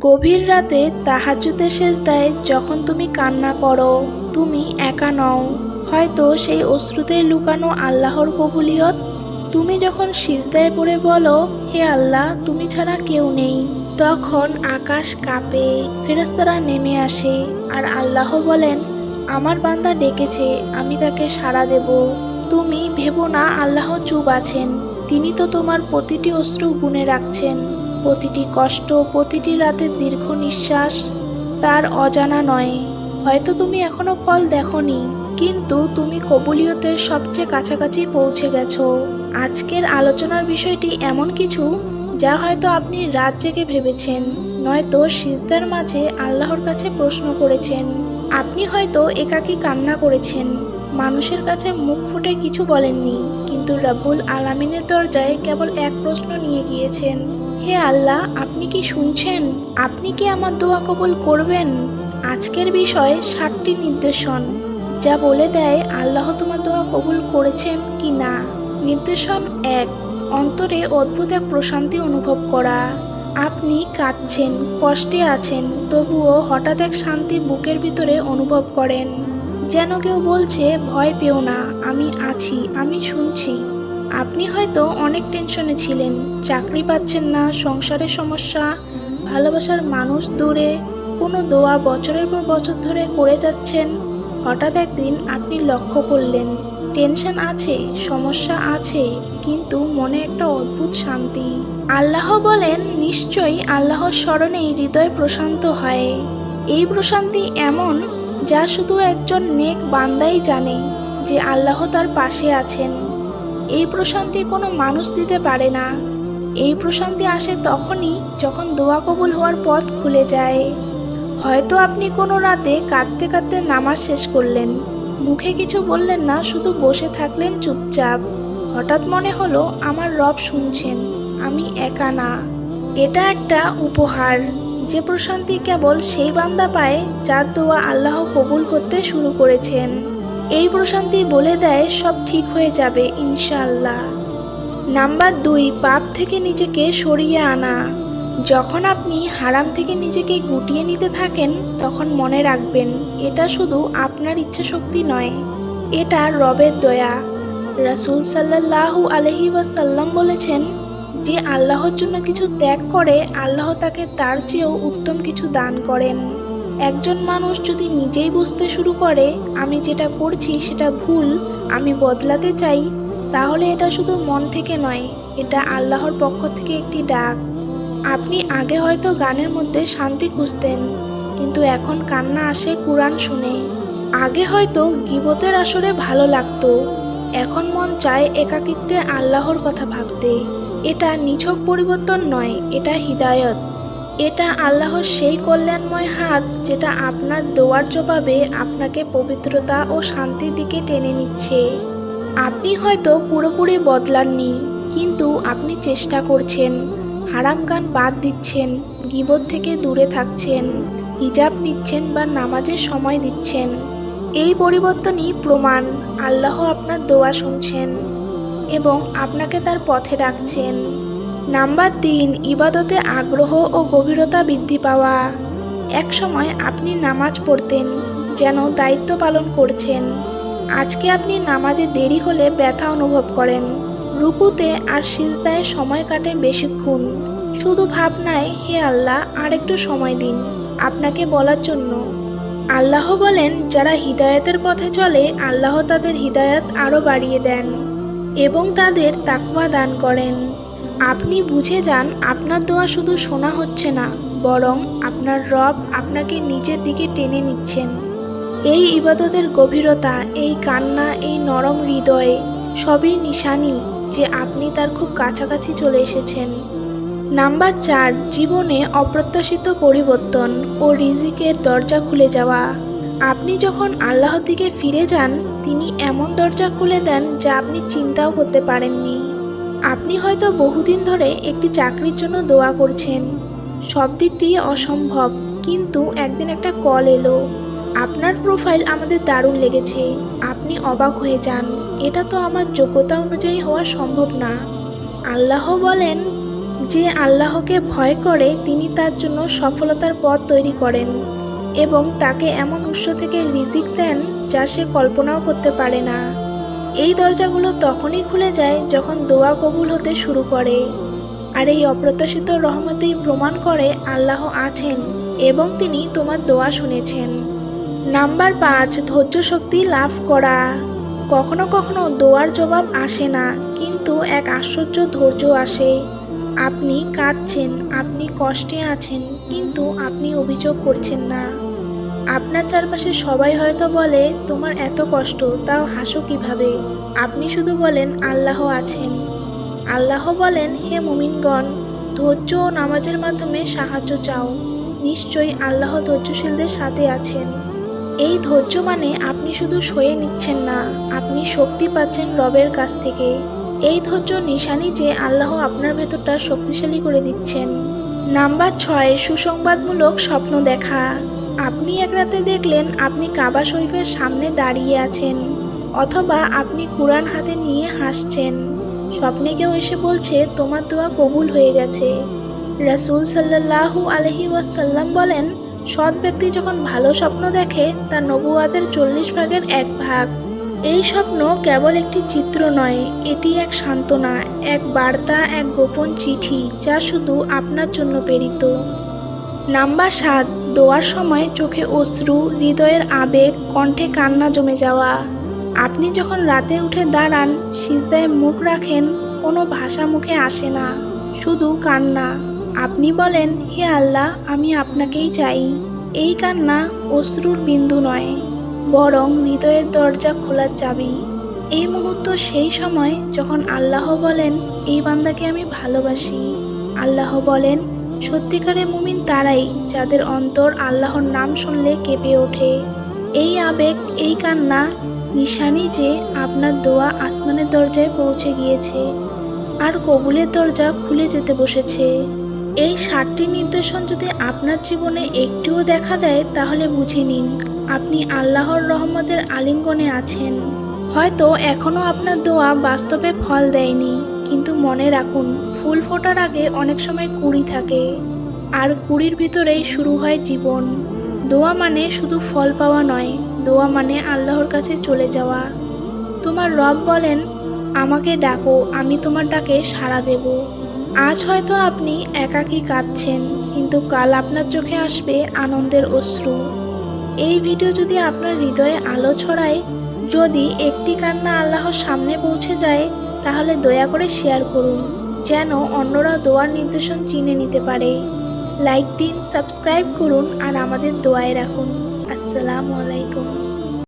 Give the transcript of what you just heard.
গভীর রাতে তাহাজ্জুদের শেষদায় যখন তুমি কান্না করো, তুমি একা নও। হয়তো সেই অশ্রুতেই লুকানো আল্লাহর কবুলিয়ত তুমি যখন সিজদায় পড়ে বলো, হে আল্লাহ, তুমি ছাড়া কেউ নেই। তখন আকাশ কাঁপে, ফেরেশতারা নেমে আসে আর আল্লাহ বলেন, আমার বান্দা ডেকেছে, আমি তাকে সাড়া দেব। তুমি ভেবো না, আল্লাহ চুপ আছেন। তিনি তো তোমার প্রতিটি অশ্রু গুনে রাখছেন। প্রতিটি কষ্ট, প্রতিটি রাতের দীর্ঘ নিঃশ্বাস তার অজানা নয়। হয়তো তুমি এখনও ফল দেখনি, কিন্তু তুমি কবুলিয়তের সবচেয়ে কাছাকাছি পৌঁছে গেছো। আজকের আলোচনার বিষয়টি এমন কিছু যা হয়তো আপনি রাত জেগে ভেবেছেন, নয়তো সিজদার মাঝে আল্লাহর কাছে প্রশ্ন করেছেন। আপনি হয়তো একাকী কান্না করেছেন, মানুষের কাছে মুখ ফুটে কিছু বলেননি, কিন্তু রব্বুল আলামিনের দরজায় কেবল এক প্রশ্ন নিয়ে গিয়েছেন। হে আল্লাহ, আপনি কি শুনছেন? আপনি কি আমার দোয়া কবুল করবেন? আজকের বিষয়ে সাতটি নির্দেশন। যা বলে দেয়, আল্লাহ তোমার দোয়া কবুল করেছেন কি না? নির্দেশন এক, অন্তরে অদ্ভুত এক প্রশান্তি অনুভব করা। আপনি কাঁদছেন, কষ্টে আছেন, তবুও হঠাৎ এক শান্তি বুকের ভিতরে অনুভব করেন। যেন কেউ বলছে, ভয় পেও না, আমি আছি, আমি শুনছি। আপনি হয়তো অনেক টেনশনে ছিলেন। চাকরি পাচ্ছেন না, সংসারের সমস্যা, ভালোবাসার মানুষ দূরে, কোনো দোয়া বছরের পর বছর ধরে করে যাচ্ছেন। হঠাৎ একদিন আপনি লক্ষ্য করলেন টেনশন আছে, সমস্যা আছে, কিন্তু মনে একটা অদ্ভুত শান্তি। আল্লাহ বলেন, নিশ্চয়ই আল্লাহর স্মরণেই হৃদয় প্রশান্ত হয়। এই প্রশান্তি এমন যা শুধু একজন নেক বান্দাই জানে যে আল্লাহ তার পাশে আছেন। এই প্রশান্তি কোনো মানুষ দিতে পারে না। এই প্রশান্তি আসে তখনই যখন দোয়া কবুল হওয়ার পথ খুলে যায়। হয়তো আপনি কোনো রাতে কাঁদতে কাঁদতে নামাজ শেষ করলেন। মুখে কিছু বললেন না, শুধু বসে থাকলেন চুপচাপ। হঠাৎ মনে হলো, আমার রব শুনছেন, আমি একা না। এটা একটা উপহার। যে প্রশান্তি কেবল সেই বান্দা পায় যার দোয়া আল্লাহ কবুল করতে শুরু করেছেন। এই প্রশান্তি বলে দেয়, সব ঠিক হয়ে যাবে ইনশাল্লাহ নাম্বার দুই, পাপ থেকে নিজেকে সরিয়ে আনা। যখন আপনি হারাম থেকে নিজেকে গুটিয়ে নিতে থাকেন, তখন মনে রাখবেন, এটা শুধু আপনার ইচ্ছা শক্তি নয়, এটা রবের দয়া। রাসুল সাল্লাহু আলহি ওয়াসাল্লাম বলেছেন, যে আল্লাহর জন্য কিছু ত্যাগ করে, আল্লাহ তাকে তার চেয়েও উত্তম কিছু দান করেন। একজন মানুষ যদি নিজেই বুঝতে শুরু করে, আমি যেটা করছি সেটা ভুল, আমি বদলাতে চাই, তাহলে এটা শুধু মন থেকে নয়, এটা আল্লাহর পক্ষ থেকে একটি ডাক। আপনি আগে হয়তো গানের মধ্যে শান্তি খুঁজতেন, কিন্তু এখন কান্না আসে কোরআন শুনে। আগে হয়তো গিবতের আসরে ভালো লাগতো, এখন মন চায় একাকিত্বে আল্লাহর কথা ভাবতে। এটা নিছক পরিবর্তন নয়, এটা হিদায়ত। এটা আল্লাহর সেই কল্যাণময় হাত যেটা আপনার দোয়ার জবাবে আপনাকে পবিত্রতা ও শান্তির দিকে টেনে নিচ্ছে। আপনি হয়তো পুরোপুরি বদলাননি, কিন্তু আপনি চেষ্টা করছেন, হারাম গান বাদ দিচ্ছেন, গিবত থেকে দূরে থাকছেন, হিজাব নিচ্ছেন বা নামাজের সময় দিচ্ছেন। এই পরিবর্তনই প্রমাণ, আল্লাহ আপনার দোয়া শুনছেন এবং আপনাকে তার পথে ডাকছেন। নাম্বার তিন, ইবাদতে আগ্রহ ও গভীরতা বৃদ্ধি পাওয়া। এক সময় আপনি নামাজ পড়তেন, যেন দায়িত্ব পালন করছেন। আজকে আপনি নামাজে দেরি হলে ব্যথা অনুভব করেন। রুকুতে আর সিজদায় সময় কাটে বেশিক্ষণ। শুধু ভাবনায়, হে আল্লাহ আর একটু সময় দিন। আপনাকে বলার জন্য। আল্লাহ বলেন, যারা হিদায়তের পথে চলে, আল্লাহ তাদের হিদায়ত আরও বাড়িয়ে দেন এবং তাদের তাকুয়া দান করেন। আপনি বুঝে যান, আপনার দোয়া শুধু শোনা হচ্ছে না, বরং আপনার রব আপনাকে নিজের দিকে টেনে নিচ্ছেন। এই ইবাদতের গভীরতা, এই কান্না, এই নরম হৃদয়ে সবই নিশানি যে আপনি তার খুব কাছাকাছি চলে এসেছেন। নাম্বার চার, জীবনে অপ্রত্যাশিত পরিবর্তন ও রিজিকের দরজা খুলে যাওয়া। আপনি যখন আল্লাহর দিকে ফিরে যান, তিনি এমন দরজা খুলে দেন যা আপনি চিন্তাও করতে পারেননি। আপনি হয়তো বহুদিন ধরে একটি চাকরির জন্য দোয়া করছেন। সব দিক দিয়ে অসম্ভব, কিন্তু একদিন একটা কল এলো। আপনার প্রোফাইল আমাদের দারুণ লেগেছে, আপনি অবাক হয়ে যান। এটা তো আমার যোগ্যতা অনুযায়ী হওয়া সম্ভব না। আল্লাহ বলেন যে আল্লাহকে ভয় করে তিনি তার জন্য সফলতার পথ তৈরি করেন এবং তাকে এমন উৎস থেকে রিজিক দেন যা সে কল্পনাও করতে পারে না। এই দরজাগুলো তখনই খুলে যায় যখন দোয়া কবুল হতে শুরু করে। আর এই অপ্রত্যাশিত রহমতেই প্রমাণ করে আল্লাহ আছেন এবং তিনি তোমার দোয়া শুনেছেন। নাম্বার পাঁচ, ধৈর্য শক্তি লাভ করা। কখনো কখনো দোয়ার জবাব আসে না, কিন্তু এক আশ্চর্য ধৈর্য আসে। আপনি কাঁদছেন, আপনি কষ্টে আছেন, কিন্তু আপনি অভিযোগ করছেন না। আপনার চারপাশে সবাই হয়তো বলে, তোমার এত কষ্ট, তাও হাসো কীভাবে? আপনি শুধু বলেন, আল্লাহ আছেন। আল্লাহ বলেন, হে মুমিনগণ, ধৈর্য ও নামাজের মাধ্যমে সাহায্য চাও। নিশ্চয়ই আল্লাহ ধৈর্যশীলদের সাথে আছেন। এই ধৈর্য মানে আপনি শুধু সয়ে নিচ্ছেন না, আপনি শক্তি পাচ্ছেন রবের কাছ থেকে। এই ধৈর্য নিশানি যে আল্লাহ আপনার ভেতরটা শক্তিশালী করে দিচ্ছেন। নাম্বার ছয়, সুসংবাদমূলক স্বপ্ন দেখা। আপনি এক রাতে দেখলেন আপনি কাবা শরীফের সামনে দাঁড়িয়ে আছেন, অথবা আপনি কোরআন হাতে নিয়ে হাসছেন। স্বপ্নে কেউ এসে বলছে, তোমার দোয়া কবুল হয়ে গেছে। রাসূল সাল্লাল্লাহু আলহি ওয়াসাল্লাম বলেন, সৎ ব্যক্তি যখন ভালো স্বপ্ন দেখে তা নবুয়াদের চল্লিশ ভাগের এক ভাগ। এই স্বপ্ন কেবল একটি চিত্র নয়, এটি এক সান্ত্বনা, এক বার্তা, এক গোপন চিঠি, যা শুধু আপনার জন্য প্রেরিত। নাম্বার সাত দোয়ার সময় চোখে অশ্রু, হৃদয়ের আবেগ, কণ্ঠে কান্না জমে যাওয়া। আপনি যখন রাতে উঠে দাঁড়ান, সিজদায় মুখ রাখেন, কোনো ভাষা মুখে আসে না, শুধু কান্না। আপনি বলেন, হে আল্লাহ, আমি আপনাকেই চাই। এই কান্না অশ্রুর বিন্দু নয়, বরং হৃদয়ের দরজা খোলার চাবি। এই মুহূর্ত সেই সময় যখন আল্লাহ বলেন, এই বান্দাকে আমি ভালোবাসি। আল্লাহ বলেন সত্যিকারে মুমিন তারাই যাদের অন্তর আল্লাহর নাম শুনলে কেঁপে ওঠে। এই আবেগ, এই কান্না, নিশানি যে আপনার দোয়া আসমানের দরজায় পৌঁছে গিয়েছে আর কবুলের দরজা খুলে যেতে বসেছে। এই সাতটি নির্দেশন যদি আপনার জীবনে একটুও দেখা দেয়, তাহলে বুঝে নিন আপনি আল্লাহর রহমতের আলিঙ্গনে আছেন। হয়তো এখনও আপনার দোয়া বাস্তবে ফল দেয়নি, কিন্তু মনে রাখুন ফুল ফোটার আগে অনেক সময় কুড়ি থাকে। আর কুড়ির ভিতরেই শুরু হয় জীবন। দোয়া মানে শুধু ফল পাওয়া নয়, দোয়া মানে আল্লাহর কাছে চলে যাওয়া। তোমার রব বলেন, আমাকে ডাকো, আমি তোমার ডাকে সাড়া দেব। আজ হয়তো আপনি একাকী কাঁদছেন, কিন্তু কাল আপনার চোখে আসবে আনন্দের অশ্রু। এই ভিডিও যদি আপনার হৃদয়ে আলো ছড়ায়, যদি একটি কান্না আল্লাহর সামনে পৌঁছে যায়, তাহলে দয়া করে শেয়ার করুন। যেন অন্যরা দোয়ার নির্দেশন চিনে নিতে পারে। লাইক দিন সাবস্ক্রাইব করুন আর আমাদের দোয়ায় রাখুন। আসসালামু আলাইকুম।